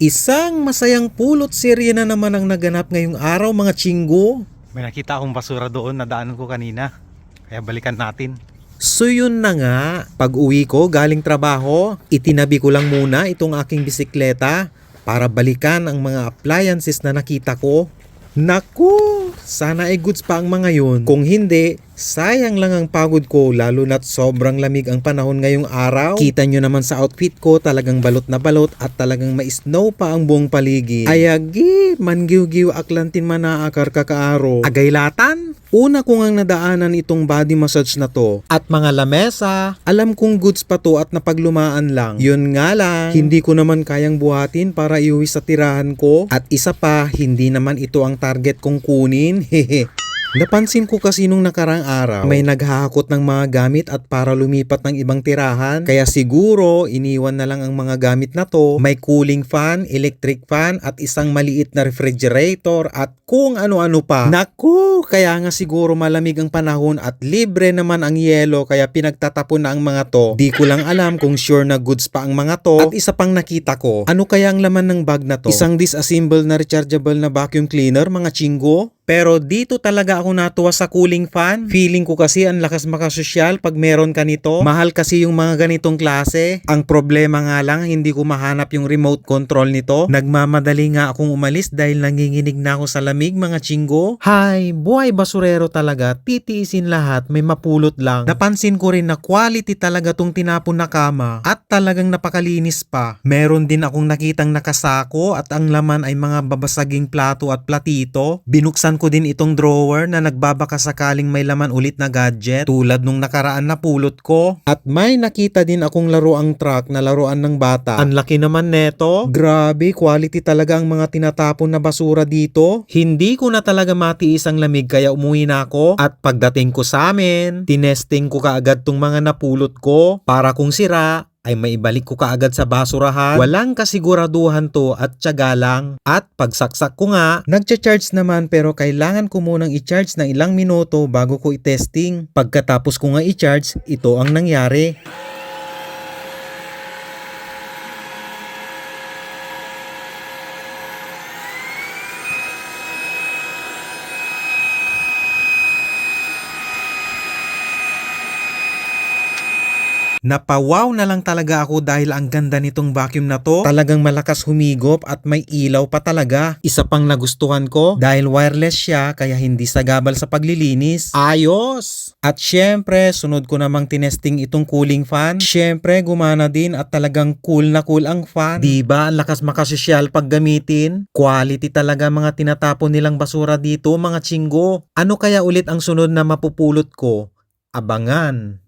Isang masayang pulot serye na naman ang naganap ngayong araw mga chinggo. May nakita akong basura doon na daanan ko kanina. Kaya balikan natin. So yun na nga, pag uwi ko galing trabaho, itinabi ko lang muna itong aking bisikleta para balikan ang mga appliances na nakita ko. Naku, sana ay goods pa ang mga yun. Kung hindi, sayang lang ang pagod ko lalo na't sobrang lamig ang panahon ngayong araw. Kita nyo naman sa outfit ko talagang balot na balot at talagang may snow pa ang buong paligid. Ayagi, mangiw-giw aklantin manaakar kakaaro. Agaylatan? Una ko ngang nadaanan itong body massage na to. At mga lamesa, alam kong goods pa to at napaglumaan lang. Yun nga lang, hindi ko naman kayang buhatin para iuwi sa tirahan ko. At isa pa, hindi naman ito ang target kong kunin. Hehe. Napansin ko kasi nung nakarang araw, may naghahakot ng mga gamit at para lumipat ng ibang tirahan. Kaya siguro, iniwan na lang ang mga gamit na to. May cooling fan, electric fan, at isang maliit na refrigerator at kung ano-ano pa. Naku, kaya nga siguro malamig ang panahon at libre naman ang yelo kaya pinagtatapon na ang mga to. Di ko lang alam kung sure na goods pa ang mga to. At isa pang nakita ko, ano kaya ang laman ng bag na to? Isang disassemble na rechargeable na vacuum cleaner, mga chinggo? Pero dito talaga ako natuwa sa cooling fan. Feeling ko kasi ang lakas makasosyal pag meron ka nito. Mahal kasi yung mga ganitong klase. Ang problema nga lang, hindi ko mahanap yung remote control nito. Nagmamadali nga akong umalis dahil nanginginig na ako sa lamig mga chinggo. Hay, buhay basurero talaga. Titiisin lahat, may mapulot lang. Napansin ko rin na quality talaga tong tinapon na kama at talagang napakalinis pa. Meron din akong nakitang nakasako at ang laman ay mga babasaging plato at platito. Binuksan ko din itong drawer na nagbabaka sakaling may laman ulit na gadget tulad nung nakaraan na pulot ko. At may nakita din akong laruang truck na laruan ng bata. Ang laki naman neto. Grabe, quality talaga ang mga tinatapon na basura dito. Hindi ko na talaga matiis ang lamig kaya umuwi na ako. At pagdating ko sa amin, tinesting ko kaagad tong mga napulot ko para kung sira, ay maibalik ko kaagad sa basurahan. Walang kasiguraduhan to at tiyaga lang. At pagsaksak ko nga, nagcha-charge naman pero kailangan ko munang i-charge ng ilang minuto bago ko i-testing. Pagkatapos ko nga i-charge, ito ang nangyari. Napawaw na lang talaga ako dahil ang ganda nitong vacuum na to. Talagang malakas humigop at may ilaw pa talaga. Isa pang nagustuhan ko dahil wireless siya kaya hindi sagabal sa paglilinis. Ayos! At syempre, sunod ko namang tinesting itong cooling fan. Syempre, gumana din at talagang cool na cool ang fan. Diba, ang lakas makasosyal pag gamitin? Quality talaga mga tinatapon nilang basura dito mga chinggo. Ano kaya ulit ang sunod na mapupulot ko? Abangan.